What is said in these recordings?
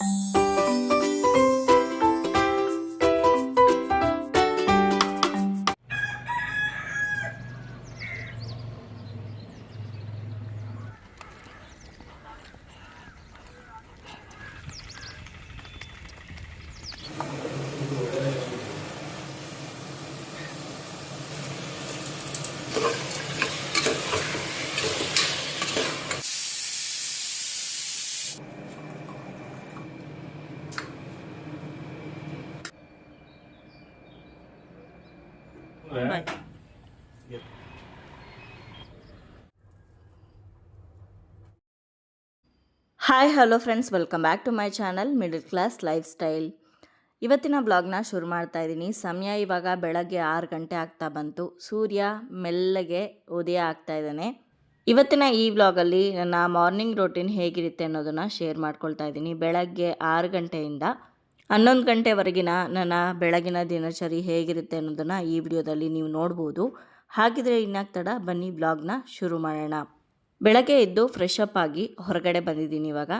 Thank hi hello friends welcome back to my channel middle class lifestyle ಇವತ್ತಿನ ಬ್ಲಾಗ್ನ ಶುರು ಮಾಡ್ತಾ ಇದ್ದೀನಿ. ಸಮಯ ಇವಾಗ ಬೆಳಗ್ಗೆ ಆರು ಗಂಟೆ ಆಗ್ತಾ ಬಂತು. ಸೂರ್ಯ ಮೆಲ್ಲಗೆ ಉದಯ ಆಗ್ತಾ ಇದ್ದಾನೆ. ಇವತ್ತಿನ ಈ ವ್ಲಾಗಲ್ಲಿ ನನ್ನ ಮಾರ್ನಿಂಗ್ ರೊಟೀನ್ ಹೇಗಿರುತ್ತೆ ಅನ್ನೋದನ್ನು ಶೇರ್ ಮಾಡ್ಕೊಳ್ತಾ ಇದ್ದೀನಿ. ಬೆಳಗ್ಗೆ ಆರು ಗಂಟೆಯಿಂದ ಹನ್ನೊಂದು ಗಂಟೆವರೆಗಿನ ನನ್ನ ಬೆಳಗಿನ ದಿನಚರಿ ಹೇಗಿರುತ್ತೆ ಅನ್ನೋದನ್ನು ಈ ವಿಡಿಯೋದಲ್ಲಿ ನೀವು ನೋಡ್ಬೋದು. ಹಾಗಿದ್ರೆ ಇನ್ನಾಗ್ತಡ ಬನ್ನಿ ಬ್ಲಾಗ್ನ ಶುರು ಮಾಡೋಣ. ಬೆಳಗ್ಗೆ ಎದ್ದು ಫ್ರೆಶ್ ಅಪ್ ಆಗಿ ಹೊರಗಡೆ ಬಂದಿದ್ದೀನಿ ಇವಾಗ.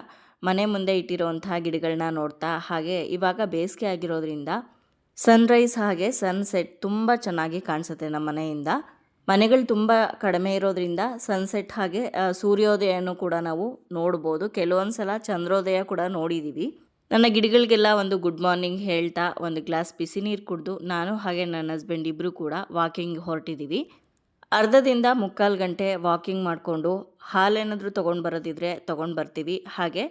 ಮನೆ ಮುಂದೆ ಇಟ್ಟಿರುವಂತಹ ಗಿಡಗಳನ್ನ ನೋಡ್ತಾ, ಹಾಗೆ ಇವಾಗ ಬೇಸಿಗೆ ಆಗಿರೋದ್ರಿಂದ ಸನ್ರೈಸ್ ಹಾಗೆ ಸನ್ಸೆಟ್ ತುಂಬ ಚೆನ್ನಾಗಿ ಕಾಣಿಸುತ್ತೆ ನಮ್ಮ ಮನೆಯಿಂದ. ಮನೆಗಳು ತುಂಬ ಕಡಿಮೆ ಇರೋದ್ರಿಂದ ಸನ್ಸೆಟ್ ಹಾಗೆ ಸೂರ್ಯೋದಯನೂ ಕೂಡ ನಾವು ನೋಡ್ಬೋದು. ಕೆಲವೊಂದು ಸಲ ಚಂದ್ರೋದಯ ಕೂಡ ನೋಡಿದ್ದೀವಿ ನನ್ನ ಗಿಡಗಳಿಗೆಲ್ಲ ಒಂದು ಗುಡ್ ಮಾರ್ನಿಂಗ್ ಹೇಳ್ತಾ, ಒಂದು ಗ್ಲಾಸ್ ಬಿಸಿ ನೀರು ಕುಡಿದು ನಾನು ಹಾಗೆ ನನ್ನ ಹಸ್ಬೆಂಡ್ ಇಬ್ಬರು ಕೂಡ ವಾಕಿಂಗ್ ಹೊರಟಿದ್ದೀವಿ ಅರ್ಧದಿಂದ ಮುಕ್ಕಾಲು ಗಂಟೆ ವಾಕಿಂಗ್ ಮಾಡಿಕೊಂಡು ಹಾಲೇನಾದರೂ ತೊಗೊಂಡು ಬರೋದಿದ್ರೆ ತೊಗೊಂಡು ಬರ್ತೀವಿ. ಹಾಗೆ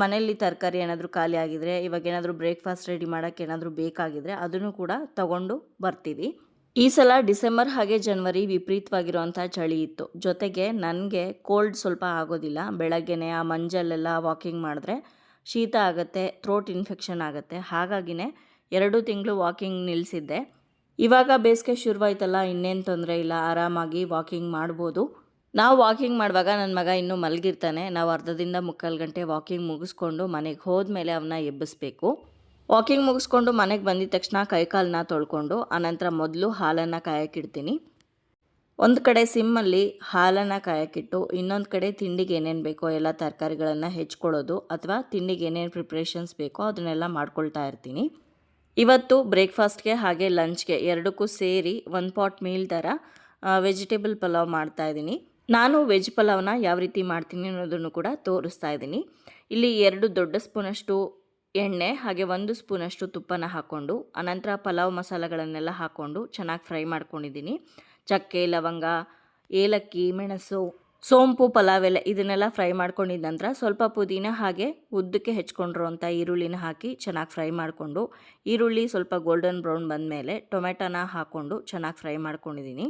ಮನೆಯಲ್ಲಿ ತರಕಾರಿ ಏನಾದರೂ ಖಾಲಿ ಆಗಿದ್ರೆ, ಇವಾಗ ಏನಾದರೂ ಬ್ರೇಕ್ಫಾಸ್ಟ್ ರೆಡಿ ಮಾಡೋಕ್ಕೆ ಏನಾದರೂ ಬೇಕಾಗಿದ್ರೆ ಅದನ್ನು ಕೂಡ ತಗೊಂಡು ಬರ್ತೀವಿ. ಈ ಸಲ ಡಿಸೆಂಬರ್ ಹಾಗೆ ಜನವರಿ ವಿಪರೀತವಾಗಿರುವಂಥ ಚಳಿ ಇತ್ತು. ಜೊತೆಗೆ ನನಗೆ ಕೋಲ್ಡ್ ಸ್ವಲ್ಪ ಆಗೋದಿಲ್ಲ. ಬೆಳಗ್ಗೆನೆ ಆ ಮಂಜಲ್ಲೆಲ್ಲ ವಾಕಿಂಗ್ ಮಾಡಿದ್ರೆ ಶೀತ ಆಗುತ್ತೆ ಥ್ರೋಟ್ ಇನ್ಫೆಕ್ಷನ್ ಆಗುತ್ತೆ. ಹಾಗಾಗಿನೇ ಎರಡು ತಿಂಗಳು ವಾಕಿಂಗ್ ನಿಲ್ಲಿಸಿದ್ದೆ ಇವಾಗ ಬೇಸಿಗೆ ಶುರುವಾಯ್ತಲ್ಲ, ಇನ್ನೇನು ತೊಂದರೆ ಇಲ್ಲ, ಆರಾಮಾಗಿ ವಾಕಿಂಗ್ ಮಾಡ್ಬೋದು. ನಾವು ವಾಕಿಂಗ್ ಮಾಡುವಾಗ ನನ್ನ ಮಗ ಇನ್ನೂ ಮಲಗಿರ್ತಾನೆ. ನಾವು ಅರ್ಧದಿಂದ ಮುಕ್ಕಾಲು ಗಂಟೆ ವಾಕಿಂಗ್ ಮುಗಿಸ್ಕೊಂಡು ಮನೆಗೆ ಹೋದ ಮೇಲೆ ಅವನ್ನ ಎಬ್ಬಿಸ್ಬೇಕು. ವಾಕಿಂಗ್ ಮುಗಿಸ್ಕೊಂಡು ಮನೆಗೆ ಬಂದಿದ ತಕ್ಷಣ ಕೈಕಾಲನ್ನ ತೊಳ್ಕೊಂಡು, ಆನಂತರ ಮೊದಲು ಹಾಲನ್ನು ಕಾಯಕ್ಕಿಡ್ತೀನಿ ಒಂದು ಕಡೆ ಸಿಮ್ಮಲ್ಲಿ ಹಾಲನ್ನು ಕಾಯಕ್ಕಿಟ್ಟು, ಇನ್ನೊಂದು ಕಡೆ ತಿಂಡಿಗೆ ಏನೇನು ಬೇಕೋ ಎಲ್ಲ ತರಕಾರಿಗಳನ್ನು ಹೆಚ್ಕೊಳ್ಳೋದು, ಅಥವಾ ತಿಂಡಿಗೆ ಏನೇನು ಪ್ರಿಪ್ರೇಷನ್ಸ್ ಬೇಕೋ ಅದನ್ನೆಲ್ಲ ಮಾಡ್ಕೊಳ್ತಾ ಇರ್ತೀನಿ. ಇವತ್ತು ಬ್ರೇಕ್ಫಾಸ್ಟ್ಗೆ ಹಾಗೆ ಲಂಚ್ಗೆ ಎರಡಕ್ಕೂ ಸೇರಿ ಒಂದು ಪಾಟ್ ಮೀಲ್ ಥರ ವೆಜಿಟೇಬಲ್ ಪಲಾವ್ ಮಾಡ್ತಾ ಇದ್ದೀನಿ. ನಾನು ವೆಜ್ ಪಲಾವ್ನ ಯಾವ ರೀತಿ ಮಾಡ್ತೀನಿ ಅನ್ನೋದನ್ನು ಕೂಡ ತೋರಿಸ್ತಾ ಇದ್ದೀನಿ. ಇಲ್ಲಿ ಎರಡು ದೊಡ್ಡ ಸ್ಪೂನಷ್ಟು ಎಣ್ಣೆ, ಹಾಗೆ ಒಂದು ಸ್ಪೂನಷ್ಟು ತುಪ್ಪನ ಹಾಕ್ಕೊಂಡು, ಅನಂತರ ಪಲಾವ್ ಮಸಾಲೆಗಳನ್ನೆಲ್ಲ ಹಾಕ್ಕೊಂಡು ಚೆನ್ನಾಗಿ ಫ್ರೈ ಮಾಡ್ಕೊಂಡಿದ್ದೀನಿ. ಚಕ್ಕೆ, ಲವಂಗ, ಏಲಕ್ಕಿ, ಮೆಣಸು ಸೋಂಪು, ಪಲಾವ್ ಎಲ್ಲ ಇದನ್ನೆಲ್ಲ ಫ್ರೈ ಮಾಡ್ಕೊಂಡಿದ್ದ ನಂತರ ಸ್ವಲ್ಪ ಪುದೀನ ಹಾಗೆ ಉದ್ದಕ್ಕೆ ಹೆಚ್ಕೊಂಡಿರುವಂಥ ಈರುಳ್ಳಿನ ಹಾಕಿ ಚೆನ್ನಾಗಿ ಫ್ರೈ ಮಾಡಿಕೊಂಡು, ಈರುಳ್ಳಿ ಸ್ವಲ್ಪ ಗೋಲ್ಡನ್ ಬ್ರೌನ್ ಬಂದಮೇಲೆ ಟೊಮೆಟೊನ ಹಾಕ್ಕೊಂಡು ಚೆನ್ನಾಗಿ ಫ್ರೈ ಮಾಡ್ಕೊಂಡಿದ್ದೀನಿ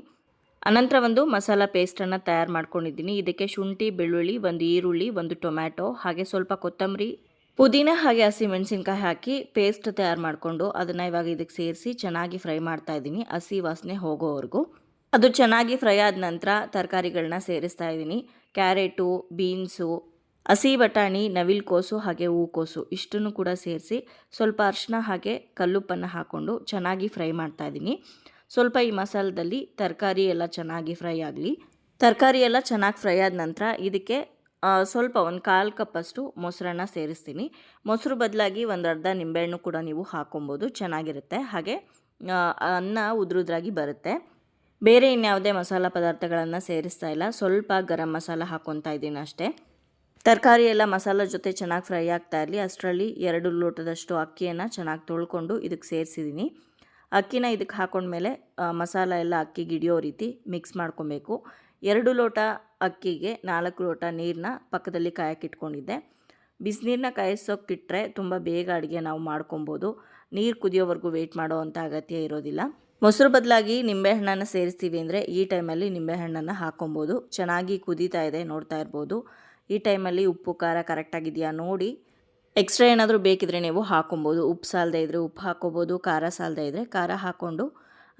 ಅನಂತರ ಒಂದು ಮಸಾಲ ಪೇಸ್ಟನ್ನು ತಯಾರು ಮಾಡ್ಕೊಂಡಿದ್ದೀನಿ ಇದಕ್ಕೆ ಶುಂಠಿ, ಬೆಳ್ಳುಳ್ಳಿ, ಒಂದು ಈರುಳ್ಳಿ, ಒಂದು ಟೊಮ್ಯಾಟೊ, ಹಾಗೆ ಸ್ವಲ್ಪ ಕೊತ್ತಂಬರಿ, ಪುದೀನ ಹಾಗೆ ಹಸಿಮೆಣಸಿನ್ಕಾಯಿ ಹಾಕಿ ಪೇಸ್ಟ್ ತಯಾರು ಮಾಡಿಕೊಂಡು ಅದನ್ನು ಇವಾಗ ಇದಕ್ಕೆ ಸೇರಿಸಿ ಚೆನ್ನಾಗಿ ಫ್ರೈ ಮಾಡ್ತಾ ಇದ್ದೀನಿ ಹಸಿ ವಾಸನೆ ಹೋಗೋವರೆಗೂ. ಅದು ಚೆನ್ನಾಗಿ ಫ್ರೈ ಆದ ನಂತರ ತರಕಾರಿಗಳನ್ನ ಸೇರಿಸ್ತಾ ಇದ್ದೀನಿ. ಕ್ಯಾರೆಟು, ಬೀನ್ಸು, ಹಸಿ ಬಟಾಣಿ ನವಿಲ್ಕೋಸು ಹಾಗೆ ಹೂಕೋಸು ಇಷ್ಟನ್ನು ಕೂಡ ಸೇರಿಸಿ ಸ್ವಲ್ಪ ಅರಿಶಿನ ಹಾಗೆ ಕಲ್ಲುಪ್ಪನ್ನು ಹಾಕ್ಕೊಂಡು ಚೆನ್ನಾಗಿ ಫ್ರೈ ಮಾಡ್ತಾ ಇದ್ದೀನಿ. ಸ್ವಲ್ಪ ಈ ಮಸಾಲದಲ್ಲಿ ತರಕಾರಿ ಎಲ್ಲ ಚೆನ್ನಾಗಿ ಫ್ರೈ ಆಗಲಿ. ತರಕಾರಿ ಎಲ್ಲ ಚೆನ್ನಾಗಿ ಫ್ರೈ ಆದ ನಂತರ ಇದಕ್ಕೆ ಸ್ವಲ್ಪ ಒಂದು ಕಾಲು ಕಪ್ಪಷ್ಟು ಮೊಸರನ್ನ ಸೇರಿಸ್ತೀನಿ. ಮೊಸರು ಬದಲಾಗಿ ಒಂದು ಅರ್ಧ ನಿಂಬೆಹಣ್ಣು ಕೂಡ ನೀವು ಹಾಕೊಬೋದು ಚೆನ್ನಾಗಿರುತ್ತೆ. ಹಾಗೆ ಅನ್ನ ಉದ್ರುದ್ರಾಗಿ ಬರುತ್ತೆ. ಬೇರೆ ಇನ್ಯಾವುದೇ ಮಸಾಲ ಪದಾರ್ಥಗಳನ್ನು ಸೇರಿಸ್ತಾ ಇಲ್ಲ. ಸ್ವಲ್ಪ ಗರಂ ಮಸಾಲ ಹಾಕ್ಕೊತಾ ಇದ್ದೀನಿ ಅಷ್ಟೇ. ತರಕಾರಿ ಎಲ್ಲ ಮಸಾಲ ಜೊತೆ ಚೆನ್ನಾಗಿ ಫ್ರೈ ಆಗ್ತಾ ಇರಲಿ. ಅಷ್ಟರಲ್ಲಿ ಎರಡು ಲೋಟದಷ್ಟು ಅಕ್ಕಿಯನ್ನು ಚೆನ್ನಾಗಿ ತೊಳ್ಕೊಂಡು ಇದಕ್ಕೆ ಸೇರಿಸಿದ್ದೀನಿ ಅಕ್ಕಿನ ಇದಕ್ಕೆ ಹಾಕೊಂಡ್ಮೇಲೆ ಮೇಲೆ ಮಸಾಲ ಎಲ್ಲ ಅಕ್ಕಿಗೆ ಹಿಡಿಯೋ ರೀತಿ ಮಿಕ್ಸ್ ಮಾಡ್ಕೊಬೇಕು. ಎರಡು ಲೋಟ ಅಕ್ಕಿಗೆ ನಾಲ್ಕು ಲೋಟ ನೀರನ್ನ ಪಕ್ಕದಲ್ಲಿ ಕಾಯಕ್ಕಿಟ್ಕೊಂಡಿದ್ದೆ ಬಿಸಿನೀರನ್ನ ಕಾಯಿಸೋಕ್ಕಿಟ್ರೆ ತುಂಬ ಬೇಗ ಅಡುಗೆ ನಾವು ಮಾಡ್ಕೊಬೋದು ನೀರು ಕುದಿಯೋವರೆಗೂ ವೆಯ್ಟ್ ಮಾಡೋ ಅಂಥ ಅಗತ್ಯ ಇರೋದಿಲ್ಲ. ಮೊಸರು ಬದಲಾಗಿ ನಿಂಬೆಹಣ್ಣನ್ನು ಸೇರಿಸ್ತೀವಿ ಅಂದರೆ ಈ ಟೈಮಲ್ಲಿ ನಿಂಬೆಹಣ್ಣನ್ನು ಹಾಕೊಬೋದು. ಚೆನ್ನಾಗಿ ಕುದೀತಾ ಇದೆ, ನೋಡ್ತಾ ಇರ್ಬೋದು. ಈ ಟೈಮಲ್ಲಿ ಉಪ್ಪು, ಖಾರ ಕರೆಕ್ಟಾಗಿದೆಯಾ ನೋಡಿ. ಎಕ್ಸ್ಟ್ರಾ ಏನಾದರೂ ಬೇಕಿದ್ರೆ ನೀವು ಹಾಕೊಬೋದು. ಉಪ್ಪು ಸಾಲದೆ ಇದ್ದರೆ ಉಪ್ಪು ಹಾಕ್ಕೊಬೋದು ಖಾರ ಸಾಲದೆ ಇದ್ದರೆ ಖಾರ ಹಾಕ್ಕೊಂಡು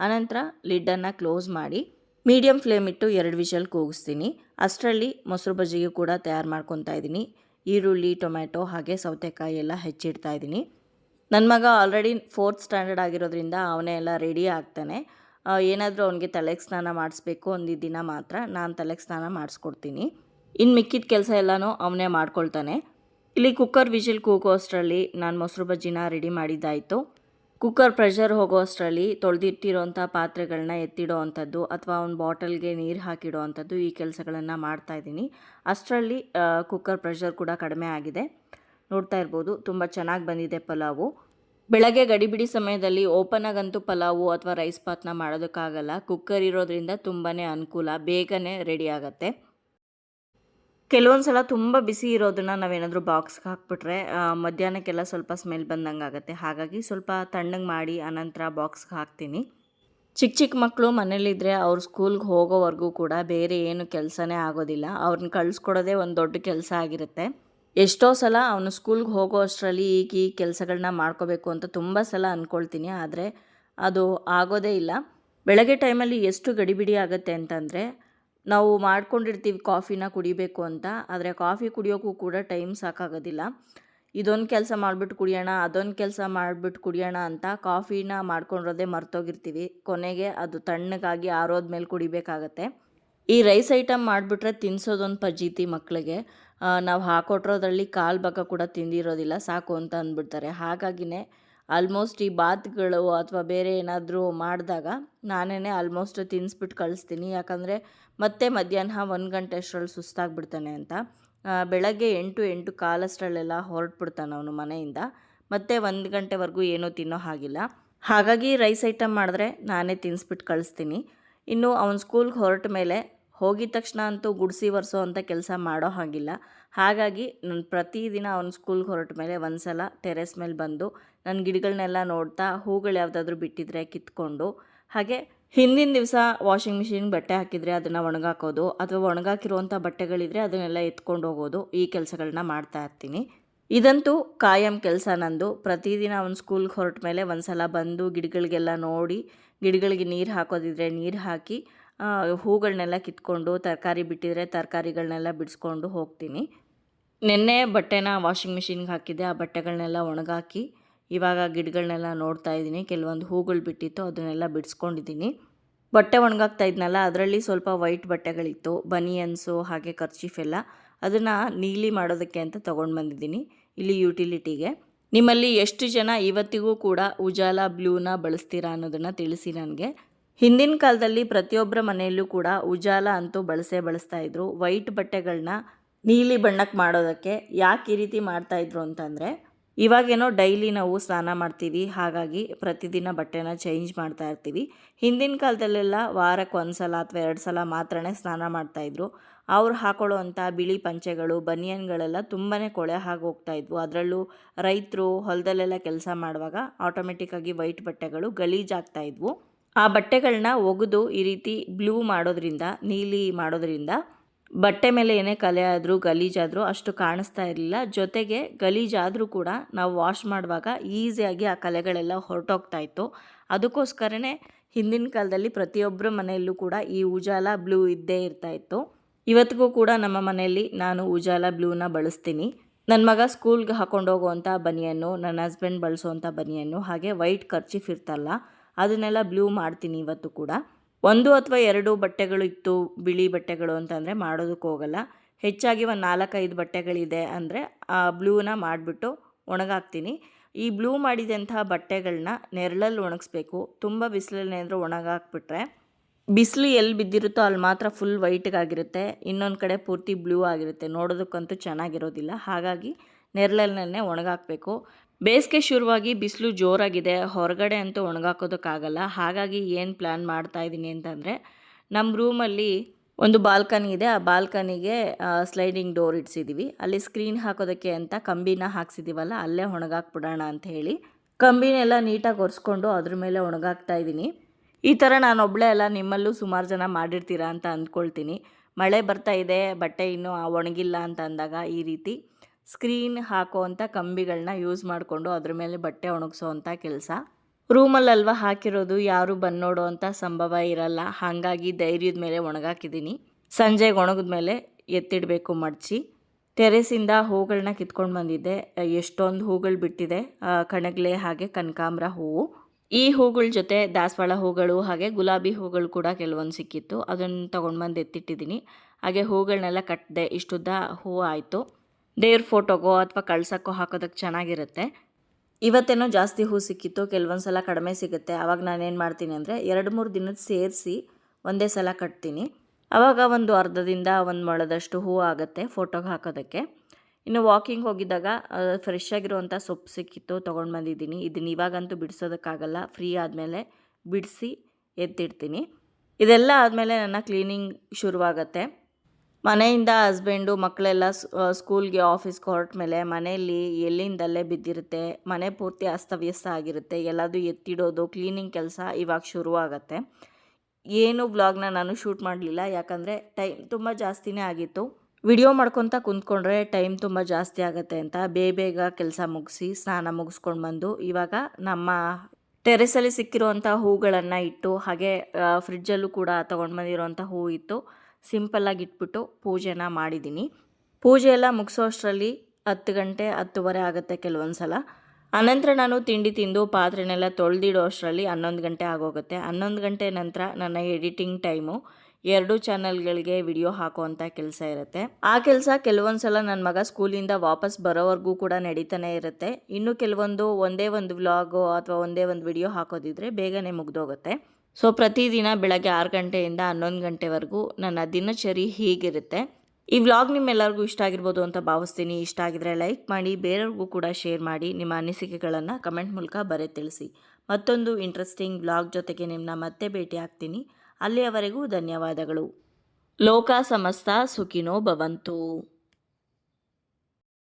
ಆನಂತರ ಲಿಡ್ಡನ್ನು ಕ್ಲೋಸ್ ಮಾಡಿ ಮೀಡಿಯಮ್ ಫ್ಲೇಮ್ ಇಟ್ಟು ಎರಡು ವಿಷಲ್ ಕೂಗಿಸ್ತೀನಿ. ಅಷ್ಟರಲ್ಲಿ ಮೊಸರು ಬಜ್ಜಿಗೆ ಕೂಡ ತಯಾರು ಮಾಡ್ಕೊತಾ ಇದ್ದೀನಿ. ಈರುಳ್ಳಿ, ಟೊಮ್ಯಾಟೊ ಹಾಗೆ ಸೌತೆಕಾಯಿ ಎಲ್ಲ ಹೆಚ್ಚಿಡ್ತಾ ಇದ್ದೀನಿ. ನನ್ನ ಮಗ ಆಲ್ರೆಡಿ ಫೋರ್ತ್ ಸ್ಟ್ಯಾಂಡರ್ಡ್ ಆಗಿರೋದ್ರಿಂದ ಅವನೇ ಎಲ್ಲ ರೆಡಿ ಆಗ್ತಾನೆ. ಏನಾದರೂ ಅವನಿಗೆ ತಲೆಗೆ ಸ್ನಾನ ಮಾಡಿಸ್ಬೇಕು ಒಂದು ದಿನ ಮಾತ್ರ ನಾನು ತಲೆಗೆ ಸ್ನಾನ ಮಾಡಿಸ್ಕೊಡ್ತೀನಿ. ಇನ್ನು ಮಿಕ್ಕಿದ ಕೆಲಸ ಎಲ್ಲನೂ ಅವನೇ ಮಾಡ್ಕೊಳ್ತಾನೆ. ಇಲ್ಲಿ ಕುಕ್ಕರ್ ವಿಜಿಲ್ ಕೂಗೋ ಅಷ್ಟರಲ್ಲಿ ನಾನು ಮೊಸರು ಬಜ್ಜಿನ ರೆಡಿ ಮಾಡಿದ್ದಾಯಿತು. ಕುಕ್ಕರ್ ಪ್ರೆಷರ್ ಹೋಗೋ ಅಷ್ಟರಲ್ಲಿ ತೊಳೆದಿಟ್ಟಿರೋಂಥ ಪಾತ್ರೆಗಳನ್ನ ಎತ್ತಿಡೋ ಅಂಥದ್ದು ಅಥವಾ ಒಂದು ಬಾಟಲ್ಗೆ ನೀರು ಹಾಕಿಡೋ ಅಂಥದ್ದು ಈ ಕೆಲಸಗಳನ್ನು ಮಾಡ್ತಾ ಇದ್ದೀನಿ. ಅಷ್ಟರಲ್ಲಿ ಕುಕ್ಕರ್ ಪ್ರೆಷರ್ ಕೂಡ ಕಡಿಮೆ ಆಗಿದೆ. ನೋಡ್ತಾ ಇರ್ಬೋದು. ತುಂಬ ಚೆನ್ನಾಗಿ ಬಂದಿದೆ ಪಲಾವು. ಬೆಳಗ್ಗೆ ಗಡಿಬಿಡಿ ಸಮಯದಲ್ಲಿ ಓಪನ್ ಆಗಂತೂ ಪಲಾವು ಅಥವಾ ರೈಸ್ ಪಾತ್ನ ಮಾಡೋದಕ್ಕಾಗಲ್ಲ. ಕುಕ್ಕರ್ ಇರೋದ್ರಿಂದ ತುಂಬಾ ಅನುಕೂಲ. ಬೇಗನೆ ರೆಡಿ ಆಗುತ್ತೆ. ಕೆಲವೊಂದು ಸಲ ತುಂಬ ಬಿಸಿ ಇರೋದನ್ನ ನಾವೇನಾದರೂ ಬಾಕ್ಸ್ಗೆ ಹಾಕ್ಬಿಟ್ರೆ ಮಧ್ಯಾಹ್ನಕ್ಕೆಲ್ಲ ಸ್ವಲ್ಪ ಸ್ಮೆಲ್ ಬಂದಂಗೆ ಆಗುತ್ತೆ. ಹಾಗಾಗಿ ಸ್ವಲ್ಪ ತಣ್ಣಗೆ ಮಾಡಿ ಅನಂತರ ಬಾಕ್ಸ್ಗೆ ಹಾಕ್ತೀನಿ. ಚಿಕ್ಕ ಚಿಕ್ಕ ಮಕ್ಕಳು ಮನೇಲಿದ್ದರೆ ಅವ್ರು ಸ್ಕೂಲ್ಗೆ ಹೋಗೋವರೆಗೂ ಕೂಡ ಬೇರೆ ಏನು ಕೆಲಸನೇ ಆಗೋದಿಲ್ಲ. ಅವ್ರನ್ನ ಕಳಿಸ್ಕೊಡೋದೇ ಒಂದು ದೊಡ್ಡ ಕೆಲಸ ಆಗಿರುತ್ತೆ. ಎಷ್ಟೋ ಸಲ ಅವನು ಸ್ಕೂಲ್ಗೆ ಹೋಗೋ ಅಷ್ಟರಲ್ಲಿ ಈಗ ಈ ಕೆಲಸಗಳನ್ನ ಮಾಡ್ಕೋಬೇಕು ಅಂತ ತುಂಬ ಸಲ ಅಂದ್ಕೊಳ್ತೀನಿ ಆದರೆ ಅದು ಆಗೋದೇ ಇಲ್ಲ. ಬೆಳಗ್ಗೆ ಟೈಮಲ್ಲಿ ಎಷ್ಟು ಗಡಿಬಿಡಿ ಆಗುತ್ತೆ ಅಂತಂದರೆ, ನಾವು ಮಾಡ್ಕೊಂಡಿರ್ತೀವಿ ಕಾಫಿನ ಕುಡಿಬೇಕು ಅಂತ, ಆದರೆ ಕಾಫಿ ಕುಡಿಯೋಕ್ಕೂ ಕೂಡ ಟೈಮ್ ಸಾಕಾಗೋದಿಲ್ಲ. ಇದೊಂದು ಕೆಲಸ ಮಾಡಿಬಿಟ್ಟು ಕುಡಿಯೋಣ, ಅದೊಂದು ಕೆಲಸ ಮಾಡಿಬಿಟ್ಟು ಕುಡಿಯೋಣ ಅಂತ ಕಾಫಿನ ಮಾಡ್ಕೊಂಡಿರೋದೇ ಮರ್ತೋಗಿರ್ತೀವಿ. ಕೊನೆಗೆ ಅದು ತಣ್ಣಗಾಗಿ ಆರೋದ್ಮೇಲೆ ಕುಡಿಬೇಕಾಗತ್ತೆ. ಈ ರೈಸ್ ಐಟಮ್ ಮಾಡಿಬಿಟ್ರೆ ತಿನ್ಸೋದೊಂದು ಪಜೀತಿ ಮಕ್ಕಳಿಗೆ ನಾವು ಹಾಕೊಟ್ರೋದ್ರಲ್ಲಿ ಕಾಲು ಭಾಗ ಕೂಡ ತಿಂದಿರೋದಿಲ್ಲ, ಸಾಕು ಅಂತ ಅಂದ್ಬಿಡ್ತಾರೆ. ಹಾಗಾಗಿನೇ ಆಲ್ಮೋಸ್ಟ್ ಈ ಬಾತ್ಗಳು ಅಥವಾ ಬೇರೆ ಏನಾದರೂ ಮಾಡಿದಾಗ ನಾನೇ ಆಲ್ಮೋಸ್ಟ್ ತಿನ್ನಿಸ್ಬಿಟ್ಟು ಕಳಿಸ್ತೀನಿ. ಯಾಕಂದರೆ ಮತ್ತೆ ಮಧ್ಯಾಹ್ನ ಒಂದು ಗಂಟೆ ಅಷ್ಟರಲ್ಲಿ ಸುಸ್ತಾಗ್ಬಿಡ್ತಾನೆ ಅಂತ. ಬೆಳಗ್ಗೆ ಎಂಟು ಎಂಟು ಕಾಲಷ್ಟರಲ್ಲೆಲ್ಲ ಹೊರಟ್ಬಿಡ್ತಾನೆ ಅವನು ಮನೆಯಿಂದ. ಮತ್ತೆ ಒಂದು ಗಂಟೆವರೆಗೂ ಏನೂ ತಿನ್ನೋ ಹಾಗಿಲ್ಲ. ಹಾಗಾಗಿ ರೈಸ್ ಐಟಮ್ ಮಾಡಿದ್ರೆ ನಾನೇ ತಿನ್ನಿಸ್ಬಿಟ್ಟು ಕಳಿಸ್ತೀನಿ. ಇನ್ನು ಅವನ ಸ್ಕೂಲ್ಗೆ ಹೊರಟ ಮೇಲೆ ಹೋಗಿದ ತಕ್ಷಣ ಅಂತೂ ಗುಡಿಸಿ ಒರೆಸೋ ಅಂಥ ಕೆಲಸ ಮಾಡೋ ಹಾಗಿಲ್ಲ. ಹಾಗಾಗಿ ನಾನು ಪ್ರತಿದಿನ ಅವ್ನ ಸ್ಕೂಲ್ಗೆ ಹೊರಟ ಮೇಲೆ ಒಂದು ಸಲ ಟೆರೆಸ್ ಮೇಲೆ ಬಂದು ನನ್ನ ಗಿಡಗಳನ್ನೆಲ್ಲ ನೋಡ್ತಾ ಹೂಗಳು ಯಾವುದಾದ್ರೂ ಬಿಟ್ಟಿದ್ರೆ ಕಿತ್ಕೊಂಡು ಹಾಗೆ ಹಿಂದಿನ ದಿವಸ ವಾಷಿಂಗ್ ಮಿಷಿನ್ ಬಟ್ಟೆ ಹಾಕಿದರೆ ಅದನ್ನು ಒಣಗಾಕೋದು ಅಥವಾ ಒಣಗಾಕಿರುವಂಥ ಬಟ್ಟೆಗಳಿದ್ರೆ ಅದನ್ನೆಲ್ಲ ಎತ್ಕೊಂಡು ಹೋಗೋದು ಈ ಕೆಲಸಗಳನ್ನ ಮಾಡ್ತಾ ಇರ್ತೀನಿ. ಇದಂತೂ ಕಾಯಂ ಕೆಲಸ ನಂದು. ಪ್ರತಿದಿನ ಅವ್ನು ಸ್ಕೂಲ್ಗೆ ಹೊರಟ ಮೇಲೆ ಒಂದು ಸಲ ಬಂದು ಗಿಡಗಳಿಗೆಲ್ಲ ನೋಡಿ ಗಿಡಗಳಿಗೆ ನೀರು ಹಾಕೋದಿದ್ರೆ ನೀರು ಹಾಕಿ ಹೂಗಳನ್ನೆಲ್ಲ ಕಿತ್ಕೊಂಡು ತರಕಾರಿ ಬಿಟ್ಟಿದ್ರೆ ತರಕಾರಿಗಳನ್ನೆಲ್ಲ ಬಿಡಿಸ್ಕೊಂಡು ಹೋಗ್ತೀನಿ. ನಿನ್ನೆ ಬಟ್ಟೆನ ವಾಷಿಂಗ್ ಮಿಷಿನ್ಗೆ ಹಾಕಿದ್ದೆ. ಆ ಬಟ್ಟೆಗಳನ್ನೆಲ್ಲ ಒಣಗಾಕಿ ಇವಾಗ ಗಿಡಗಳನ್ನೆಲ್ಲ ನೋಡ್ತಾ ಇದ್ದೀನಿ. ಕೆಲವೊಂದು ಹೂಗಳು ಬಿಟ್ಟಿತ್ತು, ಅದನ್ನೆಲ್ಲ ಬಿಡಿಸ್ಕೊಂಡಿದ್ದೀನಿ. ಬಟ್ಟೆ ಒಣಗಾಕ್ತಾ ಇದ್ನಲ್ಲ, ಅದರಲ್ಲಿ ಸ್ವಲ್ಪ ವೈಟ್ ಬಟ್ಟೆಗಳಿತ್ತು, ಬನಿಯನ್ಸು, ಹಾಗೆ ಕರ್ಚೀಫ್ ಎಲ್ಲ. ಅದನ್ನು ನೀಲಿ ಮಾಡೋದಕ್ಕೆ ಅಂತ ತೊಗೊಂಡು ಬಂದಿದ್ದೀನಿ ಇಲ್ಲಿ ಯುಟಿಲಿಟಿಗೆ. ನಿಮ್ಮಲ್ಲಿ ಎಷ್ಟು ಜನ ಇವತ್ತಿಗೂ ಕೂಡ ಉಜಾಲ ಬ್ಲೂನ ಬಳಸ್ತೀರಾ ಅನ್ನೋದನ್ನು ತಿಳಿಸಿ ನನಗೆ. ಹಿಂದಿನ ಕಾಲದಲ್ಲಿ ಪ್ರತಿಯೊಬ್ಬರ ಮನೆಯಲ್ಲೂ ಕೂಡ ಉಜಾಲ ಅಂತೂ ಬಳಸೇ ಬಳಸ್ತಾ ಇದ್ರು. ವೈಟ್ ಬಟ್ಟೆಗಳನ್ನ ನೀಲಿ ಬಣ್ಣಕ್ಕೆ ಮಾಡೋದಕ್ಕೆ ಯಾಕೆ ಈ ರೀತಿ ಮಾಡ್ತಾ ಇದ್ರು ಅಂತಂದರೆ, ಇವಾಗೇನೋ ಡೈಲಿ ನಾವು ಸ್ನಾನ ಮಾಡ್ತೀವಿ, ಹಾಗಾಗಿ ಪ್ರತಿದಿನ ಬಟ್ಟೆನ ಚೇಂಜ್ ಮಾಡ್ತಾ ಇರ್ತೀವಿ. ಹಿಂದಿನ ಕಾಲದಲ್ಲೆಲ್ಲ ವಾರಕ್ಕೆ ಒಂದು ಸಲ ಅಥವಾ ಎರಡು ಸಲ ಮಾತ್ರನೇ ಸ್ನಾನ ಮಾಡ್ತಾಯಿದ್ರು ಅವ್ರು ಹಾಕೊಳ್ಳುವಂಥ ಬಿಳಿ ಪಂಚೆಗಳು, ಬನಿಯನ್ಗಳೆಲ್ಲ ತುಂಬಾ ಕೊಳೆ ಹಾಗೆ ಹೋಗ್ತಾ ಇದ್ವು. ಅದರಲ್ಲೂ ರೈತರು ಹೊಲದಲ್ಲೆಲ್ಲ ಕೆಲಸ ಮಾಡುವಾಗ ಆಟೋಮೆಟಿಕ್ಕಾಗಿ ವೈಟ್ ಬಟ್ಟೆಗಳು ಗಲೀಜಾಗ್ತಾ ಇದ್ವು. ಆ ಬಟ್ಟೆಗಳನ್ನ ಒಗೆದು ಈ ರೀತಿ ಬ್ಲೂ ಮಾಡೋದ್ರಿಂದ, ನೀಲಿ ಮಾಡೋದ್ರಿಂದ ಬಟ್ಟೆ ಮೇಲೆ ಏನೇ ಕಲೆ ಆದರೂ ಗಲೀಜಾದರೂ ಅಷ್ಟು ಕಾಣಿಸ್ತಾ ಇರಲಿಲ್ಲ. ಜೊತೆಗೆ ಗಲೀಜಾದರೂ ಕೂಡ ನಾವು ವಾಶ್ ಮಾಡುವಾಗ ಈಸಿಯಾಗಿ ಆ ಕಲೆಗಳೆಲ್ಲ ಹೊರಟೋಗ್ತಾ ಇತ್ತು. ಅದಕ್ಕೋಸ್ಕರನೇ ಹಿಂದಿನ ಕಾಲದಲ್ಲಿ ಪ್ರತಿಯೊಬ್ಬರ ಮನೆಯಲ್ಲೂ ಕೂಡ ಈ ಉಜಾಲ ಬ್ಲೂ ಇದ್ದೇ ಇರ್ತಾ ಇತ್ತು. ಇವತ್ತಿಗೂ ಕೂಡ ನಮ್ಮ ಮನೆಯಲ್ಲಿ ನಾನು ಉಜಾಲ ಬ್ಲೂನ ಬಳಸ್ತೀನಿ. ನನ್ನ ಮಗ ಸ್ಕೂಲ್ಗೆ ಹಾಕೊಂಡು ಹೋಗುವಂಥ ಬನಿಯನ್ನು, ನನ್ನ ಹಸ್ಬೆಂಡ್ ಬಳಸುವಂಥ ಬನಿಯನ್ನು ಹಾಗೆ ವೈಟ್ ಖರ್ಚಿಫ್ ಇರ್ತಲ್ಲ ಅದನ್ನೆಲ್ಲ ಬ್ಲೂ ಮಾಡ್ತೀನಿ ಇವತ್ತು ಕೂಡ. ಒಂದು ಅಥವಾ ಎರಡು ಬಟ್ಟೆಗಳು ಇತ್ತು, ಬಿಳಿ ಬಟ್ಟೆಗಳು ಅಂತಂದರೆ ಮಾಡೋದಕ್ಕೆ ಹೋಗಲ್ಲ. ಹೆಚ್ಚಾಗಿ ಒಂದು ನಾಲ್ಕೈದು ಬಟ್ಟೆಗಳಿದೆ ಅಂದರೆ ಆ ಬ್ಲೂನ ಮಾಡಿಬಿಟ್ಟು ಒಣಗಾಕ್ತೀನಿ. ಈ ಬ್ಲೂ ಮಾಡಿದಂತಹ ಬಟ್ಟೆಗಳನ್ನ ನೆರಳಲ್ಲಿ ಒಣಗಿಸ್ಬೇಕು. ತುಂಬ ಬಿಸಿಲಲ್ಲಿ ಅಂದರೆ ಒಣಗಾಕ್ಬಿಟ್ರೆ ಬಿಸಿಲು ಎಲ್ಲಿ ಬಿದ್ದಿರುತ್ತೋ ಅಲ್ಲಿ ಮಾತ್ರ ಫುಲ್ ವೈಟ್ಗಾಗಿರುತ್ತೆ ಇನ್ನೊಂದು ಕಡೆ ಪೂರ್ತಿ ಬ್ಲೂ ಆಗಿರುತ್ತೆ. ನೋಡೋದಕ್ಕಂತೂ ಚೆನ್ನಾಗಿರೋದಿಲ್ಲ. ಹಾಗಾಗಿ ನೆರಳಲ್ಲೇ ಒಣಗಾಕಬೇಕು. ಬೇಸಿಗೆ ಶುರುವಾಗಿ ಬಿಸಿಲು ಜೋರಾಗಿದೆ, ಹೊರಗಡೆ ಅಂತೂ ಒಣಗಾಕೋದಕ್ಕಾಗಲ್ಲ. ಹಾಗಾಗಿ ಏನು ಪ್ಲ್ಯಾನ್ ಮಾಡ್ತಾ ಇದ್ದೀನಿ ಅಂತಂದರೆ ನಮ್ಮ ರೂಮಲ್ಲಿ ಒಂದು ಬಾಲ್ಕನಿ ಇದೆ. ಆ ಬಾಲ್ಕನಿಗೆ ಸ್ಲೈಡಿಂಗ್ ಡೋರ್ ಇಡ್ಸಿದ್ದೀವಿ ಅಲ್ಲಿ ಸ್ಕ್ರೀನ್ ಹಾಕೋದಕ್ಕೆ ಅಂತ ಕಂಬಿನ ಹಾಕ್ಸಿದ್ದೀವಲ್ಲ ಅಲ್ಲೇ ಒಣಗಾಕ್ಬಿಡೋಣ ಅಂತ ಹೇಳಿ ಕಂಬಿನೆಲ್ಲ ನೀಟಾಗಿ ಒರೆಸ್ಕೊಂಡು ಅದ್ರ ಮೇಲೆ ಒಣಗಾಕ್ತಾ ಇದ್ದೀನಿ. ಈ ಥರ ನಾನು ಒಬ್ಬಳೇ ಎಲ್ಲ ನಿಮ್ಮಲ್ಲೂ ಸುಮಾರು ಜನ ಮಾಡಿರ್ತೀರಾ ಅಂತ ಅಂದ್ಕೊಳ್ತೀನಿ. ಮಳೆ ಬರ್ತಾ ಇದೆ, ಬಟ್ಟೆ ಇನ್ನೂ ಒಣಗಿಲ್ಲ ಅಂತ ಅಂದಾಗ ಈ ರೀತಿ. ಸ್ಕ್ರೀನ್ ಹಾಕೋ ಅಂಥ ಕಂಬಿಗಳನ್ನ ಯೂಸ್ ಮಾಡಿಕೊಂಡು ಅದ್ರ ಮೇಲೆ ಬಟ್ಟೆ ಒಣಗಿಸೋ ಅಂಥ ಕೆಲಸ. ರೂಮಲ್ಲಲ್ವ ಹಾಕಿರೋದು, ಯಾರು ಬಂದು ಅಂಥ ಸಂಭವ ಇರಲ್ಲ. ಹಾಗಾಗಿ ಧೈರ್ಯದ ಮೇಲೆ ಒಣಗಾಕಿದ್ದೀನಿ. ಸಂಜೆಗೆ ಒಣಗಿದ ಮೇಲೆ ಎತ್ತಿಡಬೇಕು ಮಡಚಿ. ಟೆರೆಸಿಂದ ಹೂಗಳನ್ನ ಕಿತ್ಕೊಂಡು ಬಂದಿದ್ದೆ. ಎಷ್ಟೊಂದು ಹೂಗಳು ಬಿಟ್ಟಿದೆ. ಕಣಗ್ಲೆ ಹಾಗೆ ಕನಕಾಂಬ್ರ ಹೂವು. ಈ ಹೂಗಳ ಜೊತೆ ದಾಸವಾಳ ಹೂಗಳು ಹಾಗೆ ಗುಲಾಬಿ ಹೂಗಳು ಕೂಡ ಕೆಲವೊಂದು ಸಿಕ್ಕಿತ್ತು. ಅದನ್ನು ತೊಗೊಂಡು ಬಂದು ಎತ್ತಿಟ್ಟಿದ್ದೀನಿ. ಹಾಗೆ ಹೂಗಳನ್ನೆಲ್ಲ ಕಟ್ಟಿದೆ ಇಷ್ಟುದ್ದ ಹೂವು ಆಯಿತು ದೇವ್ರ ಫೋಟೋಗೋ ಅಥವಾ ಕಳ್ಸೋಕ್ಕೋ ಹಾಕೋದಕ್ಕೆ ಚೆನ್ನಾಗಿರುತ್ತೆ. ಇವತ್ತೇನೋ ಜಾಸ್ತಿ ಹೂ ಸಿಕ್ಕಿತ್ತು, ಕೆಲವೊಂದು ಸಲ ಕಡಿಮೆ ಸಿಗುತ್ತೆ. ಆವಾಗ ನಾನೇನು ಮಾಡ್ತೀನಿ ಅಂದರೆ ಎರಡು ಮೂರು ದಿನದ ಸೇರಿಸಿ ಒಂದೇ ಸಲ ಕಟ್ತೀನಿ. ಆವಾಗ ಒಂದು ಅರ್ಧದಿಂದ ಒಂದು ಮೊಳದಷ್ಟು ಹೂ ಆಗುತ್ತೆ ಫೋಟೋಗೆ ಹಾಕೋದಕ್ಕೆ. ಇನ್ನು ವಾಕಿಂಗ್ ಹೋಗಿದ್ದಾಗ ಫ್ರೆಶ್ ಆಗಿರುವಂಥ ಸೊಪ್ಪು ಸಿಕ್ಕಿತ್ತು, ತೊಗೊಂಡು ಬಂದಿದ್ದೀನಿ. ಇದನ್ನ ಇವಾಗಂತೂ ಬಿಡಿಸೋದಕ್ಕಾಗಲ್ಲ. ಫ್ರೀ ಆದಮೇಲೆ ಬಿಡಿಸಿ ಎತ್ತಿಡ್ತೀನಿ. ಇದೆಲ್ಲ ಆದಮೇಲೆ ನನ್ನ ಕ್ಲೀನಿಂಗ್ ಶುರುವಾಗತ್ತೆ. ಮನೆಯಿಂದ ಹಸ್ಬೆಂಡು, ಮಕ್ಕಳೆಲ್ಲ ಸ್ಕೂಲ್ಗೆ ಆಫೀಸ್ಗೆ ಹೊರಟ ಮೇಲೆ ಮನೆಯಲ್ಲಿ ಎಲ್ಲಿಂದಲ್ಲೇ ಬಿದ್ದಿರುತ್ತೆ, ಮನೆ ಪೂರ್ತಿ ಅಸ್ತವ್ಯಸ್ತ ಆಗಿರುತ್ತೆ ಎಲ್ಲದು ಎತ್ತಿಡೋದು, ಕ್ಲೀನಿಂಗ್ ಕೆಲಸ ಇವಾಗ ಶುರುವಾಗತ್ತೆ. ಏನು ವ್ಲಾಗ್ನ ನಾನು ಶೂಟ್ ಮಾಡಲಿಲ್ಲ, ಯಾಕಂದರೆ ಟೈಮ್ ತುಂಬ ಜಾಸ್ತಿನೇ ಆಗಿತ್ತು. ವಿಡಿಯೋ ಮಾಡ್ಕೊತ ಕುಂತ್ಕೊಂಡ್ರೆ ಟೈಮ್ ತುಂಬ ಜಾಸ್ತಿ ಆಗುತ್ತೆ ಅಂತ ಬೇಗ ಬೇಗ ಕೆಲಸ ಮುಗಿಸಿ ಸ್ನಾನ ಮುಗಿಸ್ಕೊಂಡು ಬಂದು ಇವಾಗ ನಮ್ಮ ಟೆರೆಸಲ್ಲಿ ಸಿಕ್ಕಿರುವಂಥ ಹೂಗಳನ್ನು ಇಟ್ಟು ಹಾಗೆ ಫ್ರಿಡ್ಜಲ್ಲೂ ಕೂಡ ತೊಗೊಂಡು ಬಂದಿರೋಂಥ ಹೂ ಇತ್ತು. ಸಿಂಪಲ್ಲಾಗಿ ಇಟ್ಬಿಟ್ಟು ಪೂಜೆನ ಮಾಡಿದ್ದೀನಿ. ಪೂಜೆ ಎಲ್ಲ ಮುಗಿಸೋ ಅಷ್ಟರಲ್ಲಿ ಹತ್ತು ಗಂಟೆ, ಹತ್ತುವರೆ ಆಗುತ್ತೆ ಕೆಲವೊಂದು ಸಲ ಅನಂತರ ನಾನು ತಿಂಡಿ ತಿಂದು ಪಾತ್ರೆನೆಲ್ಲ ತೊಳೆದಿಡೋ ಅಷ್ಟರಲ್ಲಿ ಹನ್ನೊಂದು ಗಂಟೆ ಆಗೋಗುತ್ತೆ. ಹನ್ನೊಂದು ಗಂಟೆ ನಂತರ ನನ್ನ ಎಡಿಟಿಂಗ್ ಟೈಮು. ಎರಡು ಚಾನಲ್ಗಳಿಗೆ ವಿಡಿಯೋ ಹಾಕುವಂಥ ಕೆಲಸ ಇರುತ್ತೆ. ಆ ಕೆಲಸ ಕೆಲವೊಂದು ಸಲ ನನ್ನ ಮಗ ಸ್ಕೂಲಿಂದ ವಾಪಸ್ ಬರೋವರೆಗೂ ಕೂಡ ನಡೀತಾನೆ ಇರುತ್ತೆ. ಇನ್ನು ಕೆಲವೊಂದು ಒಂದೇ ಒಂದು ವ್ಲಾಗು ಅಥವಾ ಒಂದೇ ಒಂದು ವಿಡಿಯೋ ಹಾಕೋದಿದ್ರೆ ಬೇಗನೆ ಮುಗ್ದೋಗುತ್ತೆ. ಸೊ ಪ್ರತಿದಿನ ಬೆಳಗ್ಗೆ ಆರು ಗಂಟೆಯಿಂದ ಹನ್ನೊಂದು ಗಂಟೆವರೆಗೂ ನನ್ನ ದಿನಚರಿ ಹೀಗಿರುತ್ತೆ. ಈ ವ್ಲಾಗ್ ನಿಮ್ಮೆಲ್ಲರಿಗೂ ಇಷ್ಟ ಆಗಿರ್ಬೋದು ಅಂತ ಭಾವಿಸ್ತೀನಿ. ಇಷ್ಟ ಆಗಿದ್ರೆ ಲೈಕ್ ಮಾಡಿ, ಬೇರೆಯವ್ರಿಗೂ ಕೂಡ ಶೇರ್ ಮಾಡಿ, ನಿಮ್ಮ ಅನಿಸಿಕೆಗಳನ್ನು ಕಮೆಂಟ್ ಮೂಲಕ ಬರೆ ತಿಳಿಸಿ. ಮತ್ತೊಂದು ಇಂಟ್ರೆಸ್ಟಿಂಗ್ ವ್ಲಾಗ್ ಜೊತೆಗೆ ನಿಮ್ಮನ್ನ ಮತ್ತೆ ಭೇಟಿ ಆಗ್ತೀನಿ. ಅಲ್ಲಿಯವರೆಗೂ ಧನ್ಯವಾದಗಳು. ಲೋಕ ಸಮಸ್ತ ಸುಖಿನೋ ಭವಂತು.